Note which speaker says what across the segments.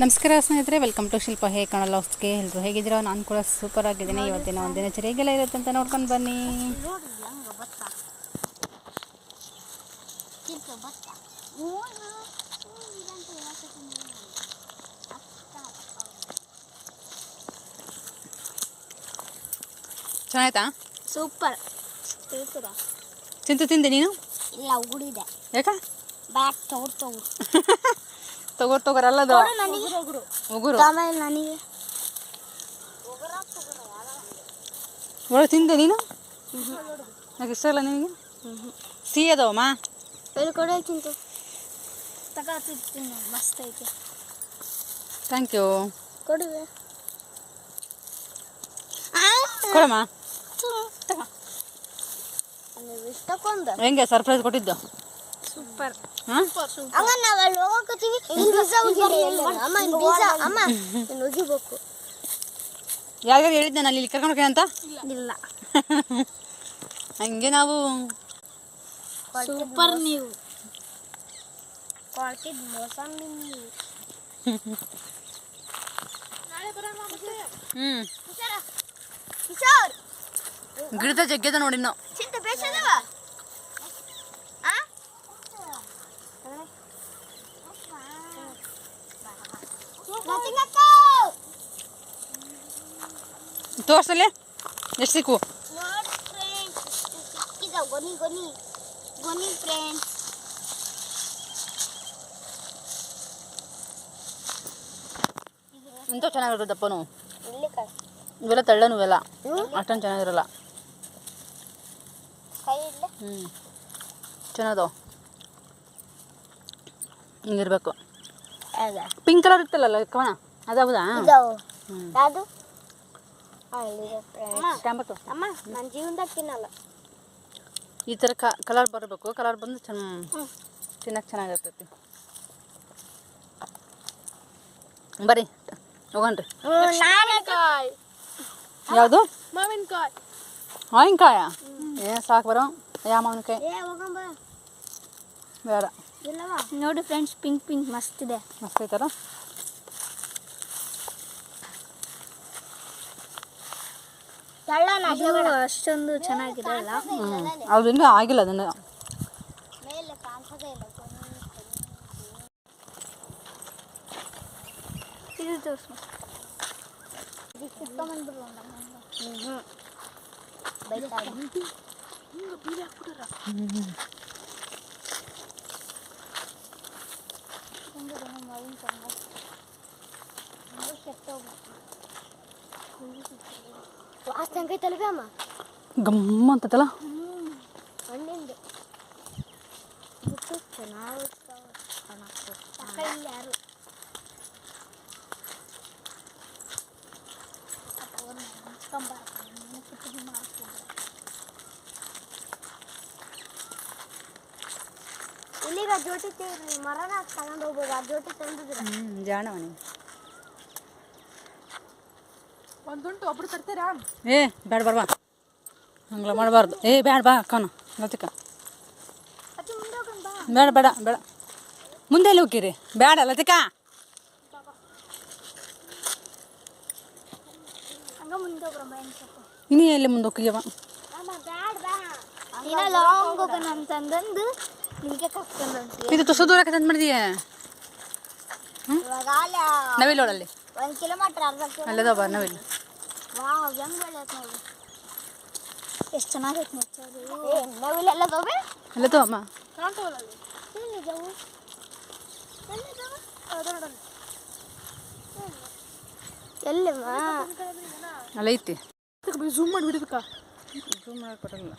Speaker 1: ನಮಸ್ಕಾರ ಸ್ನೇಹಿತರೆ welcome to ಶಿಲ್ಪ ಹೇ ಕಾಣಲ್ಲ ಲಾಸ್ಟ್ಗೆ ಎಲ್ಲರೂ ಹೇಗಿದ್ದೀರಾ? ನಾನು ಕೂಡ ಸೂಪರ್ ಆಗಿದ್ದೀನಿ. ಇವತ್ತಿನ ಒಂದು ದಿನಚರಿ ಹೇಗೆಲ್ಲ ಇರುತ್ತೆ ಅಂತ ನೋಡ್ಕೊಂಡು ಬನ್ನಿ. ಚೆನ್ನಾಯ್ತಾ?
Speaker 2: ಸೂಪರ್ ಚಿಂತ
Speaker 1: ತಿಂತು ತಿಂದೆ ನೀನು?
Speaker 2: ಇಲ್ಲ ಉಗುಳಿದೆ.
Speaker 1: ಯಾಕ?
Speaker 2: ಬ್ಯಾಕ್ ತಗೊಡು
Speaker 1: ತಗೋರ್
Speaker 2: ನನಗೆ.
Speaker 1: ಉಗುರು ಒಳ ತಿಂದೆ ನೀನು?
Speaker 2: ಕೊಡೆ ತಿಂತು. ತಗೋತಿರ್ತೀನಿ ಮಸ್ತ್ ಐತೆ.
Speaker 1: ಥ್ಯಾಂಕ್ ಯು
Speaker 2: ಕೊಡುವೆ
Speaker 1: ಕೊಡಮ್ಮ.
Speaker 2: ಇಷ್ಟಕ್ಕೊಂದು
Speaker 1: ಹೆಂಗೆ ಸರ್ಪ್ರೈಸ್ ಕೊಟ್ಟಿದ್ದು?
Speaker 2: ಸೂಪರ್.
Speaker 1: ಹಾಂ
Speaker 2: ಹಂಗ ನಾವ್ ಅಲ್ಲಿ ಹೋಗಕತ್ತೀವಿ ಬೀಜ ಅಮ್ಮ ಇನ್ ಬೀಜ ಅಮ್ಮ ಇನ್ನು ಉಗಿಬೇಕು
Speaker 1: ಯಾರಿಗಾರು ಹೇಳಿದ್ದೆ ನಾನು ಇಲ್ಲಿ ಕರ್ಕೊಂಡು ಹೋಗಿ ಅಂತ
Speaker 2: ಇಲ್ಲ
Speaker 1: ಹಂಗೆ ನಾವು
Speaker 2: ಸೂಪರ್ ನೀವು ಕೊಳ್ತಿದ್ ಮೋಸಂಬಿ ನೀವು
Speaker 1: ಹ್ಞೂ
Speaker 2: ಕಿಶೋರ್
Speaker 1: ಗಿಡದ ಜಗ್ಗೆದ ನೋಡಿ ಇನ್ನು ತೋರ್ಸಲ್ಲಿ ಎಷ್ಟು ಸಿಕ್ಕು
Speaker 2: ಗೊನಿ ಗೊನಿ ಗೊನಿ ಫ್ರೆಂಡ್ಸ್
Speaker 1: ಇಂಥ ಇವೆಲ್ಲ ತಳ್ಳನು ಇವೆಲ್ಲ ಅಷ್ಟೊಂದು ಚೆನ್ನಾಗಿರಲ್ಲ ಹ್ಞೂ ಚೆನ್ನಾಗದವು ಹಿಂಗಿರ್ಬೇಕು ಪಿಂಕ್ ಕಲರ್ ಇತ್ತಲ್ಲ ಕವನ ಅದಾವುದಾ ಹ್ಞೂ ಟ್ಯಾಂಬಟ್ಟು
Speaker 2: ಅಮ್ಮ ನನ್ನ ಜೀವನದಾಗ ತಿನ್ನಲ್ಲ.
Speaker 1: ಈ ಥರ ಕಲರ್ ಬರಬೇಕು. ಕಲರ್ ಬಂದು ಚೆನ್ನ ತಿನ್ನಕ್ಕೆ ಚೆನ್ನಾಗಿರ್ತೈತಿ. ಬರ್ರಿ ಹೋಗಣ್ರಿ.
Speaker 2: ನಾನಕಾಯಿ
Speaker 1: ಯಾವುದು?
Speaker 2: ಮಾವಿನಕಾಯಿ.
Speaker 1: ಮಾವಿನಕಾಯ? ಏ ಸಾಕು ಬರೋ. ಯಾವ ಮಾವಿನಕಾಯಿ? ಬೇಡ.
Speaker 2: ಇಲ್ಲವಾ? ನೋಡಿ ಫ್ರೆಂಡ್ಸ್ ಪಿಂಕ್ ಪಿಂಕ್ ಮಸ್ತ್ ಇದೆ.
Speaker 1: ಮಸ್ತ್ ಐತಲ್ಲ?
Speaker 2: ಅಷ್ಟೊಂದು ಚೆನ್ನಾಗಿರಲ್ಲ
Speaker 1: ಹ್ಞೂ ಅದು ಇನ್ನೂ ಆಗಿಲ್ಲ ಅದನ್ನು
Speaker 2: ಮೇಲೆ ಕಾಣಿಸೋದೇ ಇಲ್ಲ ಇದು ತೋರಿಸು ವಾಸ್ತು ಹೆಂಗೈತಲ್ವೇ ಅಮ್ಮ
Speaker 1: ಗಮ್ಮ ಅಂತೈತಲ್ಲ
Speaker 2: ಹಣ್ಣಿಂದು ಬಿಟ್ಟು ಚೆನ್ನಾಗಿ ಯಾರು ಇಲ್ಲಿಗ ಜೋಟಿ ತೀರ್ರಿ ಮರನ ತಗೊಂಡು ಹೋಗ್ಬೋದು ಆ ಜೋಟಿ ತಂದಿದ್ರೆ
Speaker 1: ಹ್ಞೂ
Speaker 2: ಒಂದುಂಟು ಒಬ್ರು ತರ್ತೀರಾ?
Speaker 1: ಏ ಬೇಡ ಬರ್ಬಾ ಹಂಗೆಲ್ಲ ಮಾಡಬಾರ್ದು. ಏ ಬೇಡ ಬಾ ಅಕ್ಕನ
Speaker 2: ಬಾ.
Speaker 1: ಬೇಡ ಬೇಡ ಬೇಡ. ಮುಂದೆ ಎಲ್ಲಿ ಹೋಗಿರಿ ಬೇಡ ಲತಿಕಾ ಇನ್ನೂ ಎಲ್ಲಿ ಮುಂದೆ ಹೋಗಿಯವ
Speaker 2: ಅಮ್ಮ ಬ್ಯಾಡ ಬಾ. ಇನ್ನ ಲಾಂಗ್ ಹೋಗೋಣ ಅಂತಂದಂದು ನಿಮಗೆ ಕರ್ಕೊಂಡು
Speaker 1: ಇದು ತುಸು ದೂರ ಅಂತ ಮಾಡಿದೀಯ? ನವಿಲೋಳಲ್ಲಿ
Speaker 2: ಒಂದು ಕಿಲೋಮೀಟ್ರ್ ಅರ್ಧ ಕಿಲೋ
Speaker 1: ಅಲ್ಲದ ಬಾ ನವಿಲ್
Speaker 2: ವಾವ್ ಹೆಂಗ್ ಬೆಳೆಯತ್ ನೋಡಿ ಎಷ್ಟು ಚೆನ್ನಾಗೈತೆ ನೆಚ್ಚೋದು ಏ ನಾವಿಲ್ಲೆಲ್ಲ ತಗೋಬೇ
Speaker 1: ಅಲ್ಲದ ಅಮ್ಮ
Speaker 2: ಎಲ್ಲಿದ್ದಾವು ಎಲ್ಲಿದ್ದಾವು ಎಲ್ಲಿಮ್ಮ
Speaker 1: ಅಲ್ಲ ಐತಿ
Speaker 3: ಝೂಮ್ ಮಾಡಿ ಬಿಡಿದಕ್ಕ
Speaker 1: ಝೂಮ್ ಮಾಡಕ್ಕೆ ಬರಲ್ಲ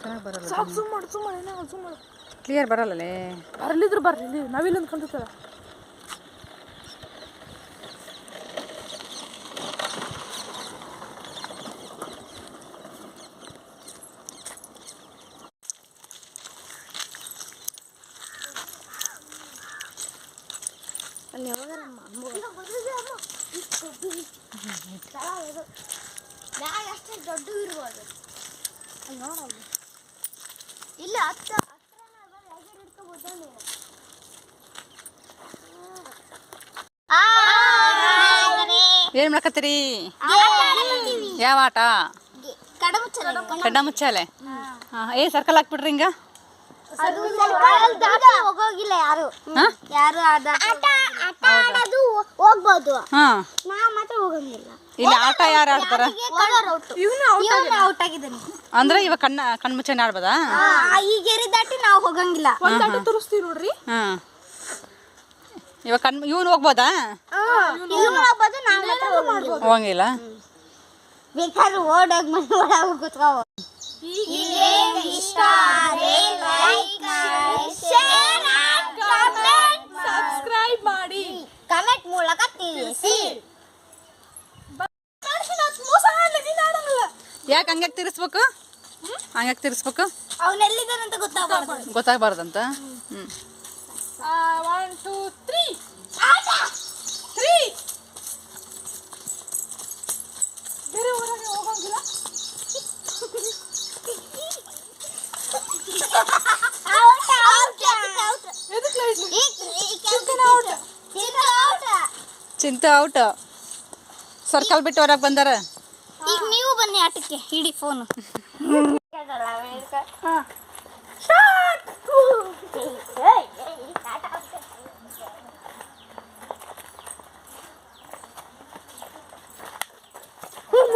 Speaker 1: ಚೆನ್ನಾಗಿ ಬರಲ್ಲ
Speaker 3: ಸಾಕು ಝೂಮ್ ಮಾಡಿ ಝೂಮ್ ಮಾಡಿ ಏನೋ ಝೂಮ್ ಮಾಡಿ
Speaker 1: ಕ್ಲಿಯರ್ ಬರಲ್ಲೇ
Speaker 3: ಬರ್ಲಿದ್ರು ಬರ್ರಿ ಇಲ್ಲಿ ನಾವಿಲ್ಲೊಂದು ಕಂಡಿರ್ತದ
Speaker 2: ಅಲ್ಲಿ ಅಮ್ಮ ಅಷ್ಟೇ ದೊಡ್ಡ ಇರ್ಬೋದು ನೋಡಲ್ಲ ಇಲ್ಲ ಹತ್ತ
Speaker 1: ಏನು ಮಾಡ್ಕತ್ತೀರಿ? ಯಾವ ಆಟ ಕಡ್ಡ ಮುಚ್ಚಾಲೆ ಹಾಂ. ಏ ಸರ್ಕಲ್ ಹಾಕ್ಬಿಡ್ರಿ ಹಿಂಗ?
Speaker 2: ಹೋಗೋಗಿಲ್ಲ ಯಾರು. ಯಾರು ಆಟ ಆಟ ಆಡೋದು ಹೋಗ್ಬೋದು.
Speaker 1: ಹಾಂ.
Speaker 2: ನಾ ಮಾತ್ರ ಹೋಗಂಗಿಲ್ಲ.
Speaker 1: ಇಲ್ಲಿ ಆಟ ಯಾರು ಆಡ್ತಾರ?
Speaker 3: ಇವನು
Speaker 2: ಇವನು ಔಟ್ ಆಗಿದ್ದಾನೆ.
Speaker 1: ಅಂದ್ರೆ ಇವಾಗ ಕಣ್ಣ ಕಣ್ಣು ಮುಚ್ಚನೆ ಆಡ್ಬೋದಾ
Speaker 2: ಈ ಗೆರೆ ದಾಟಿ ನಾವು ಹೋಗಂಗಿಲ್ಲ.
Speaker 3: ನೋಡ್ರಿ.
Speaker 1: ಹಾಂ. ಇವಾಗ ಕಣ್ಣು ಇವನು ಹೋಗ್ಬೋದಾ?
Speaker 2: ಇವನು ಹೋಗ್ಬೋದು. ನಾವು ಮಾತ್ರ ಹೋಗಂಗಿಲ್ಲ?
Speaker 1: ಹೋಗಂಗಿಲ್ಲ
Speaker 2: ಬೇಕಾದ್ರೆ ಓಡೋಗ್ ಮನೆ ಒಳಗೆ ಕೂತ್ಕೋ. ಇಷ್ಟ ಲೈಕ್ ಶೇರ್ ಕಮೆಂಟ್
Speaker 3: ಸಬ್ಸ್ಕ್ರೈಬ್ ಮಾಡಿ.
Speaker 2: ಕಮೆಂಟ್ ಮೂಲಕ ತಿಳಿಸಿ.
Speaker 1: ಯಾಕೆ ಹಂಗ್ಯಾಕೆ ತಿರ್ಸ್ಬೇಕು? ಹಂಗ್ಯಾಕೆ ತಿರ್ಸ್ಬೇಕು?
Speaker 2: ಅವನೆಲ್ಲಿದ್ದಾನಂತ ಗೊತ್ತಾಗಬಾರ್ದು.
Speaker 1: ಗೊತ್ತಾಗಬಾರ್ದಂತ? ಹ್ಞೂ
Speaker 3: ಒನ್ ಟೂ ತ್ರೀ ತ್ರೀ ಬೇರೆ ಊರಾಗೆ ಹೋಗಂಗಿಲ್ಲ ಎದಕ್ಕೆ
Speaker 1: ಚಿಂತೆ ಔಟ್ ಸರ್ಕಲ್ ಬಿಟ್ಟು ಹೊರಗೆ ಬಂದಾರ
Speaker 2: ಈಗ ನೀವು ಬನ್ನಿ ಆಟಕ್ಕೆ ಹಿಡಿ ಫೋನು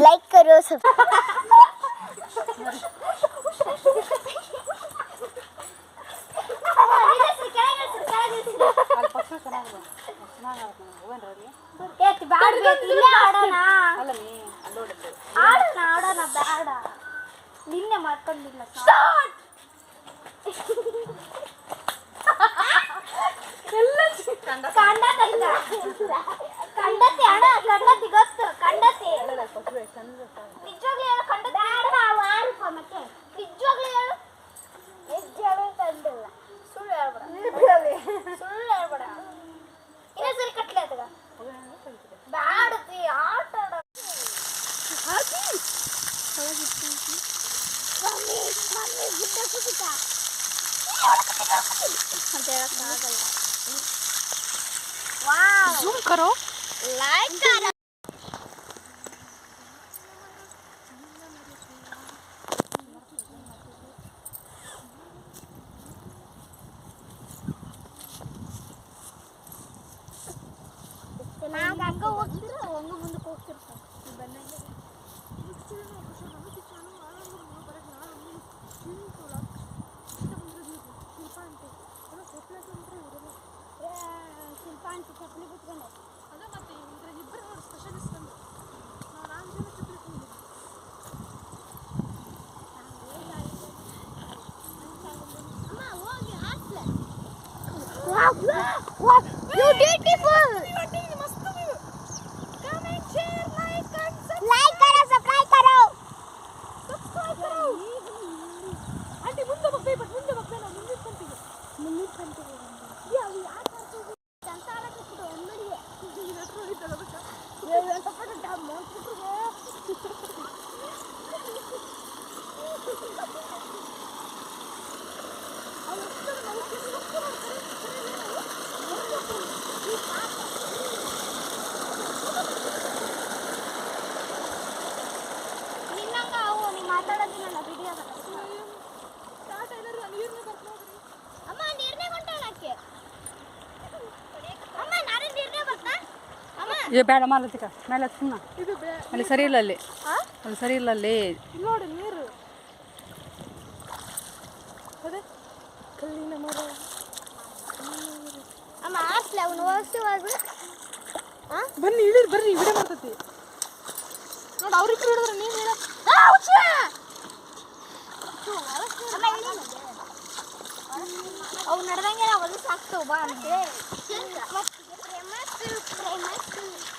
Speaker 2: ಲೈಕ್ ಕರೋ ಸಬ್ ಆಡೋಣ ಆಡೋಣ ಆಡೋಣ ಬೇಡ ನಿನ್ನೆ ಮಾಡ್ಕೊಂಡಿಲ್ಲ ಕಂಡತಿ ಕಂಡತಿ ಅಣ್ಣ ಕಂಡತಿ ಗೊತ್ತು ಕಂಡತಿ ಫ್ರಿಜ್ಜಾಗ್ಲಿ ಕಂಡು ಬೇಡ ವಾರಕ್ಕೆ ಫ್ರಿಜ್ಜಾಗ್ಲಿ ಹೇಳು ಎಷ್ಟು ಜನ ಕಂಡಿಲ್ಲ ಸುಳ್ಳು ಹೇಳ್ಬೇಡ ಸುಳ್ಳು ಹೇಳ್ಬೇಡ ಇನ್ನೊಂದ್ಸರಿ ಕಟ್ಲೆ ಅದಗ ಬ್ಯಾಡತಿ ಆಟ ಆಡ ಹಾಕಿ ಮಮ್ಮಿ ಮಮ್ಮಿ ಗುಡ್ಡ ಕುಸಿತ ಅಂತ ಹೇಳಕ್ ಆಗಲ್ಲ wow
Speaker 3: zoom Karo like
Speaker 2: What you did before?
Speaker 1: ಏ ಬೇಡ ಮಾಲತಿಕ. ಮೇಲೆ ಸುಮ್ಮನೆ
Speaker 3: ಇದು ಬೇ
Speaker 1: ಅಲ್ಲಿ ಸರಿ ಇಲ್ಲ ಅಲ್ಲಿ.
Speaker 3: ಆ?
Speaker 1: ಅಲ್ಲಿ ಸರಿ ಇಲ್ಲ ಅಲ್ಲಿ.
Speaker 3: ನೋಡಿ ನೀರು. ಅದೇ. ಕಲ್ಲಿನ ಮರ.
Speaker 2: ಅಮ್ಮ ಆಸ್ಲೆ ಅವನು ಹೋಗ್ತೀವಿ
Speaker 3: ಬನ್ನಿ ಇಳಿರಿ ಬರ್ರಿ ವಿಡಿಯೋ ಮಾಡ್ತತಿ. ನೋಡು ಅವ್ರಿಬ್ರು ಹಿಡಿದ್ರೆ ನೀನು ಹೇಳ.
Speaker 2: ಅವು ನಡ್ದಂಗೆ ನಾವು ಒಂದು ಬಾ ಬಾ I have to.